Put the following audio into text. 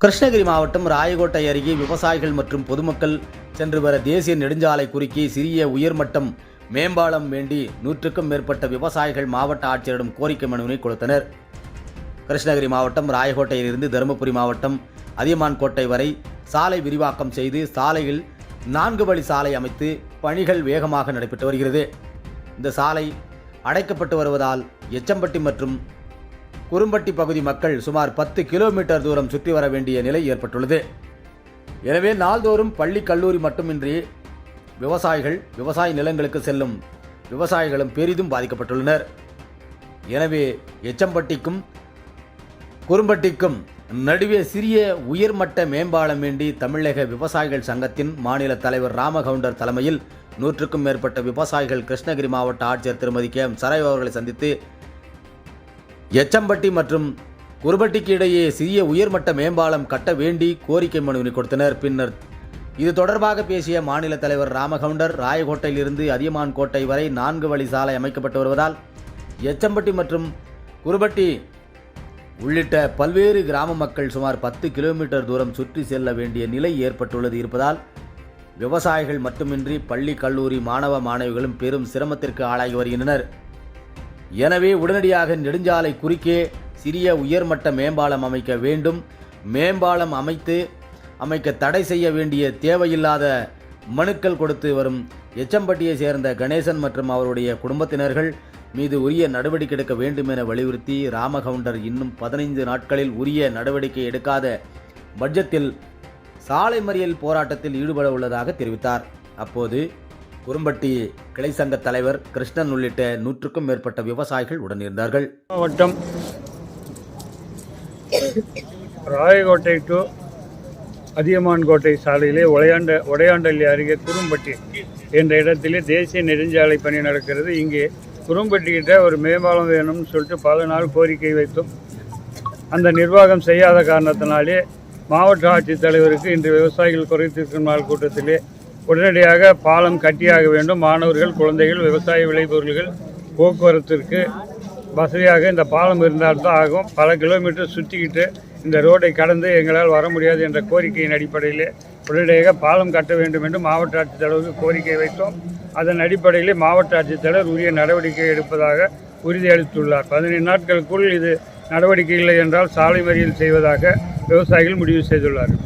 கிருஷ்ணகிரி மாவட்டம் ராயகோட்டை அருகே விவசாயிகள் மற்றும் பொதுமக்கள் சென்று வர தேசிய நெடுஞ்சாலை குறுக்கே சிறிய உயர்மட்டம் மேம்பாலம் வேண்டி நூற்றுக்கும் மேற்பட்ட விவசாயிகள் மாவட்ட ஆட்சியரிடம் கோரிக்கை மனுவினை கொடுத்தனர். கிருஷ்ணகிரி மாவட்டம் ராயகோட்டையிலிருந்து தருமபுரி மாவட்டம் அதியமான் கோட்டை வரை சாலை விரிவாக்கம் செய்து சாலையில் நான்கு வழி சாலை அமைத்து பணிகள் வேகமாக நடைபெற்று வருகிறது. இந்த சாலை அடைக்கப்பட்டு வருவதால் எச்சம்பட்டி மற்றும் குறும்பட்டி பகுதி மக்கள் சுமார் பத்து கிலோமீட்டர் தூரம் சுற்றி வர வேண்டிய நிலை ஏற்பட்டுள்ளது. எனவே நாள்தோறும் பள்ளி கல்லூரி மட்டுமின்றி விவசாயிகள் விவசாய நிலங்களுக்கு செல்லும் விவசாயிகளும் பெரிதும் பாதிக்கப்பட்டுள்ளனர். எனவே எச்சம்பட்டிக்கும் குறும்பட்டிக்கும் நடுவே சிறிய உயர்மட்ட மேம்பாலம் வேண்டி தமிழக விவசாயிகள் சங்கத்தின் மாநில தலைவர் ராமகவுண்டர் தலைமையில் நூற்றுக்கும் மேற்பட்ட விவசாயிகள் கிருஷ்ணகிரி மாவட்ட ஆட்சியர் திருமதி கே எம் சரைவ் அவர்களை சந்தித்து எச்சம்பட்டி மற்றும் குருபட்டிக்கு இடையே சிறிய உயர்மட்ட மேம்பாலம் கட்ட வேண்டி கோரிக்கை மனுவினை கொடுத்தனர். பின்னர் இது தொடர்பாக பேசிய மாநில தலைவர் ராமகவுண்டர் ராயகோட்டையிலிருந்து அதியமான் கோட்டை வரை நான்கு வழி சாலை அமைக்கப்பட்டு வருவதால் எச்சம்பட்டி மற்றும் குருபட்டி உள்ளிட்ட பல்வேறு கிராம மக்கள் சுமார் பத்து கிலோமீட்டர் தூரம் சுற்றி செல்ல வேண்டிய நிலை ஏற்பட்டுள்ளது இருப்பதால் விவசாயிகள் மட்டுமின்றி பள்ளி கல்லூரி மாணவ மாணவிகளும் பெரும் சிரமத்திற்கு ஆளாகி வருகின்றனர். எனவே உடனடியாக நெடுஞ்சாலை குறுக்கே சிறிய உயர்மட்ட மேம்பாலம் அமைக்க வேண்டும். மேம்பாலம் அமைத்து அமைக்க தடை செய்ய வேண்டிய தேவையில்லாத மனுக்கள் கொடுத்து வரும் எச்சம்பட்டியை சேர்ந்த கணேசன் மற்றும் அவருடைய குடும்பத்தினர்கள் மீது உரிய நடவடிக்கை எடுக்க வேண்டும் என வலியுறுத்தி ராமகவுண்டர் இன்னும் பதினைந்து நாட்களில் உரிய நடவடிக்கை எடுக்காத பட்ஜெட்டில் சாலை மறியல் போராட்டத்தில் ஈடுபட உள்ளதாக தெரிவித்தார். அப்போது குறும்பட்டி கிளை சங்க தலைவர் கிருஷ்ணன் உள்ளிட்ட நூற்றுக்கும் மேற்பட்ட விவசாயிகள் உடனிருந்தார்கள். மாவட்டம் ராயகோட்டை டு அதியமான் கோட்டை சாலையிலே உடையாண்ட உடையாண்டல்லி அருகே குறும்பட்டி என்ற இடத்திலே தேசிய நெடுஞ்சாலை பணி நடக்கிறது. இங்கே குறும்பட்டிக்கிட்ட ஒரு மேம்பாலம் வேணும்னு சொல்லிட்டு பல நாள் கோரிக்கை வைத்தோம் அந்த நிர்வாகம் செய்யாத காரணத்தினாலே மாவட்ட ஆட்சித்தலைவருக்கு இன்று விவசாயிகள் குறைத்திருக்கும் நாள் கூட்டத்திலே உடனடியாக பாலம் கட்டியாக வேண்டும். மாணவர்கள் குழந்தைகள் விவசாய விளைபொருள்கள் போக்குவரத்திற்கு வசதியாக இந்த பாலம் இருந்தால்தான் ஆகும். பல கிலோமீட்டர் சுற்றிக்கிட்டு இந்த ரோடை கடந்து எங்களால் வர முடியாது என்ற கோரிக்கையின் அடிப்படையில் உடனடியாக பாலம் கட்ட வேண்டும் என்று மாவட்ட ஆட்சித்தலைவருக்கு கோரிக்கை வைத்தோம். அதன் அடிப்படையிலே மாவட்ட ஆட்சித்தலைவர் உரிய நடவடிக்கை எடுப்பதாக உறுதியளித்துள்ளார் பதினைந்து நாட்களுக்குள் இது நடவடிக்கை இல்லை என்றால் சாலை மறியல் செய்வதாக விவசாயிகள் முடிவு செய்துள்ளார்கள்.